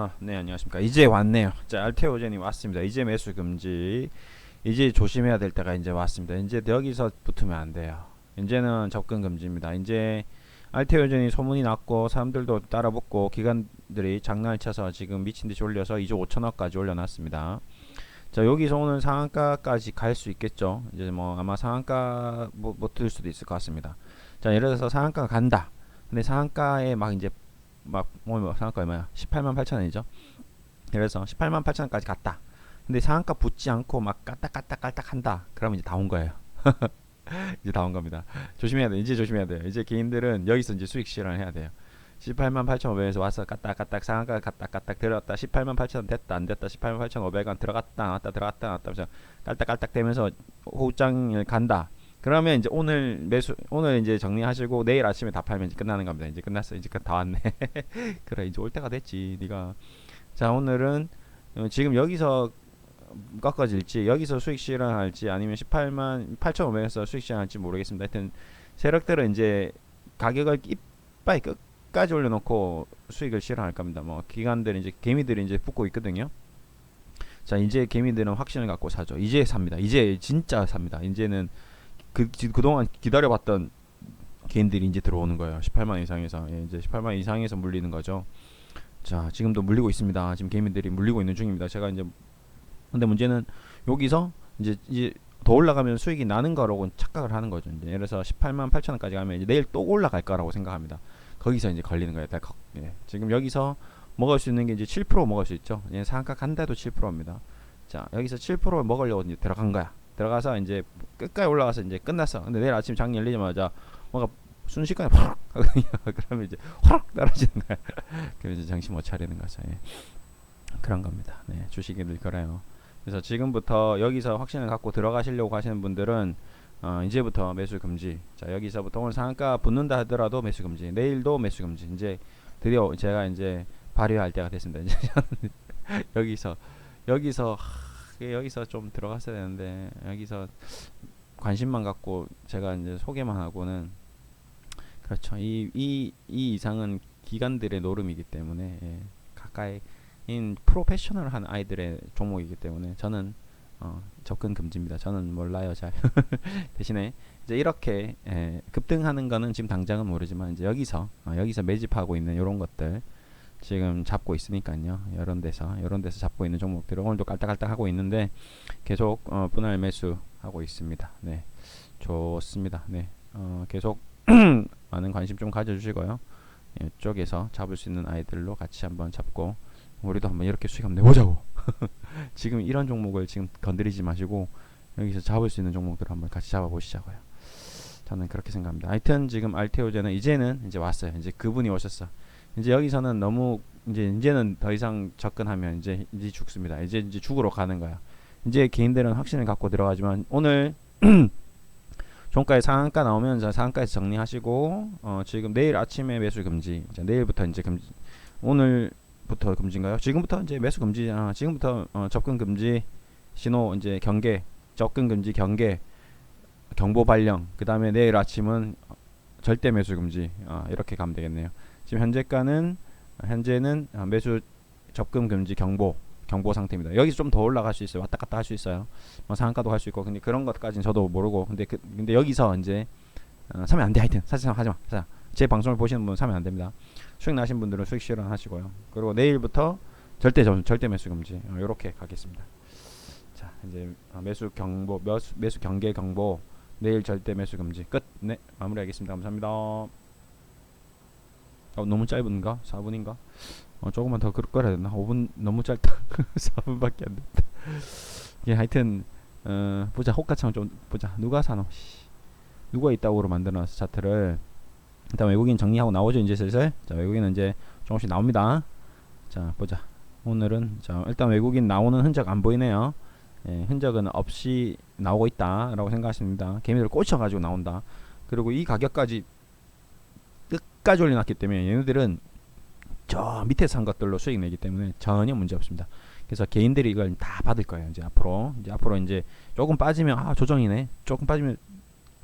아, 네, 안녕하십니까. 이제 왔네요. 자, 알테오젠이 왔습니다. 이제 매수 금지. 이제 조심해야 될 때가 이제 왔습니다. 이제 여기서 붙으면 안 돼요. 이제는 접근 금지입니다. 이제 알테오젠이 소문이 났고 사람들도 따라 붙고 기관들이 장난을 쳐서 지금 미친 듯이 올려서 2조 5천억까지 올려놨습니다. 자, 여기서 오늘 상한가까지 갈 수 있겠죠. 이제 뭐 아마 상한가 못, 못들 수도 있을 것 같습니다. 자, 예를 들어서 상한가 간다. 근데 상한가에 막 이제 막 뭐, 뭐 상한가 얼마야? 18만 8천 원이죠. 그래서 18만 8천 원까지 갔다. 근데 상한가 붙지 않고 막 까딱까딱까딱 한다. 그러면 이제 다 온 거예요. 이제 다 온 겁니다. 조심해야 돼. 이제 조심해야 돼요. 이제 개인들은 여기서 이제 수익 실현을 해야 돼요. 18만 8,500원에서 와서 까딱까딱 상한가 까딱까딱 들어갔다 18만 8천 원 됐다 안 됐다 18만 8,500원 들어갔다 나왔다 들어갔다 나왔다 하면서 깔딱깔딱 되면서 호장을 간다 그러면 이제 오늘 매수 오늘 이제 정리하시고 내일 아침에 다 팔면 이제 끝나는 겁니다. 이제 끝났어. 이제 다 왔네. 그래 이제 올 때가 됐지 네가. 자 오늘은 어, 지금 여기서 꺾어질지 여기서 수익 실현할지 아니면 18만 8,500원에서 수익 실현할지 모르겠습니다. 하여튼 세력들은 이제 가격을 이빨 끝까지 올려놓고 수익을 실현할 겁니다. 뭐 기관들은 이제 개미들이 이제 붙고 있거든요. 자 이제 개미들은 확신을 갖고 사죠. 이제 삽니다. 이제 진짜 삽니다. 이제는 그 지- 그동안 기다려봤던 개인들이 이제 들어오는 거예요. 18만 이상에서. 예, 이제 18만 이상에서 물리는 거죠. 자 지금도 물리고 있습니다. 지금 개미들이 물리고 있는 중입니다. 제가 이제 근데 문제는 여기서 이제 이제 더 올라가면 수익이 나는 거라고 착각을 하는 거죠. 이제 예를 들어서 18만 8천 원까지 가면 이제 내일 또 올라갈 거라고 생각합니다. 거기서 이제 걸리는 거예요. 예. 지금 여기서 먹을 수 있는 게 이제 7% 먹을 수 있죠. 예, 상한가 간다도 7%입니다. 자 여기서 7% 먹으려고 이제 들어간 거야 들어가서 이제 끝까지 올라가서 이제 끝났어. 근데 내일 아침 장 열리자마자 뭔가 순식간에 확 하거든요. 그러면 이제 확 떨어지는 거야. 그래서 이제 정신 못 차리는 거죠. 예. 그런 겁니다. 네, 주식이 늘 그래요. 그래서 지금부터 여기서 확신을 갖고 들어가시려고 하시는 분들은 어, 이제부터 매수 금지. 자 여기서부터 오늘 상한가 붙는다 하더라도 매수 금지. 내일도 매수 금지. 이제 드디어 제가 이제 발휘할 때가 됐습니다. 이제 여기서 여기서 그게 여기서 좀 들어갔어야 되는데 여기서 관심만 갖고 제가 이제 소개만 하고는 그렇죠. 이 이 이 이상은 기관들의 노름이기 때문에 예, 가까이 인 프로페셔널한 아이들의 종목이기 때문에 저는 어, 접근 금지입니다. 저는 몰라요 잘 대신에 이제 이렇게 예, 급등하는 거는 지금 당장은 모르지만 이제 여기서 어, 여기서 매집하고 있는 이런 것들 지금 잡고 있으니까요. 이런 데서 이런 데서 잡고 있는 종목들 오늘도 깔딱깔딱 하고 있는데 계속 어, 분할 매수 하고 있습니다. 네, 좋습니다. 네, 어, 계속 많은 관심 좀 가져주시고요. 이쪽에서 잡을 수 있는 아이들로 같이 한번 잡고 우리도 한번 이렇게 수익 한번 내보자고. 지금 이런 종목을 지금 건드리지 마시고 여기서 잡을 수 있는 종목들을 한번 같이 잡아보시자고요. 저는 그렇게 생각합니다. 하여튼 지금 알테오제는 이제는 이제 왔어요. 이제 그분이 오셨어. 이제 여기서는 너무 이제 이제는 더 이상 접근하면 이제 이제 죽습니다. 이제 이제 죽으러 가는 거야. 이제 개인들은 확신을 갖고 들어가지만 오늘 종가에 상한가 나오면 자, 상한가에서 정리하시고 어, 지금 내일 아침에 매수 금지. 자, 내일부터 이제 금지. 오늘부터 금지인가요? 지금부터 이제 매수 금지. 아, 지금부터 어, 접근 금지 신호 이제 경계, 접근 금지 경계, 경보 발령. 그다음에 내일 아침은 절대 매수 금지. 아, 이렇게 가면 되겠네요. 지금 현재가는 현재는 어, 매수 접근 금지 경보 경보 상태입니다. 여기서 좀 더 올라갈 수 있어요. 왔다 갔다 할 수 있어요. 뭐 상한가도 갈 수 있고 근데 그런 것까지는 저도 모르고 근데 그, 근데 여기서 이제 어, 사면 안 돼. 하여튼 사실 하지 마. 자, 제 방송을 보시는 분은 사면 안 됩니다. 수익 나신 분들은 수익 실현 하시고요. 그리고 내일부터 절대 점, 절대 매수 금지 어, 이렇게 가겠습니다. 자, 이제 어, 매수 경보 매수, 매수 경계 경보 내일 절대 매수 금지 끝. 네, 마무리하겠습니다. 감사합니다. 어, 너무 짧은가? 4분인가? 어, 조금만 더 끌- 끌어야 되나? 5분 너무 짧다. 4분밖에 안 됐다. 예, 하여튼 어, 보자. 호가창 좀 보자. 누가 사노? 씨. 누가 이따구로 만들어놨어 차트를. 일단 외국인 정리하고 나오죠 이제 슬슬. 자, 외국인은 이제 조금씩 나옵니다. 자, 보자. 오늘은 자 일단 외국인 나오는 흔적 안 보이네요. 예, 흔적은 없이 나오고 있다라고 생각하십니다. 개미들 꽂혀가지고 나온다. 그리고 이 가격까지 끝까지 올려놨기 때문에 얘네들은 저 밑에 산 것들로 수익 내기 때문에 전혀 문제 없습니다. 그래서 개인들이 이걸 다 받을 거예요. 이제 앞으로 이제 앞으로 이제 조금 빠지면 아 조정이네, 조금 빠지면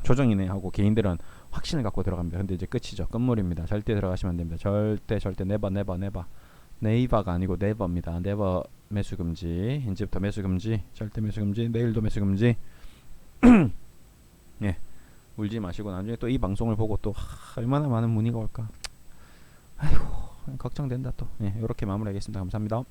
조정이네 하고 개인들은 확신을 갖고 들어갑니다. 근데 이제 끝이죠. 끝물입니다. 절대 들어가시면 안 됩니다. 절대 절대 네버 네버 네버 네이버가 아니고 네버입니다. 네버 매수 금지. 이제부터 매수 금지. 절대 매수 금지. 내일도 매수 금지. 예. 울지 마시고 나중에 또 이 방송을 보고 또 하, 얼마나 많은 문의가 올까. 아이고 걱정된다 또. 예, 이렇게 마무리하겠습니다. 감사합니다.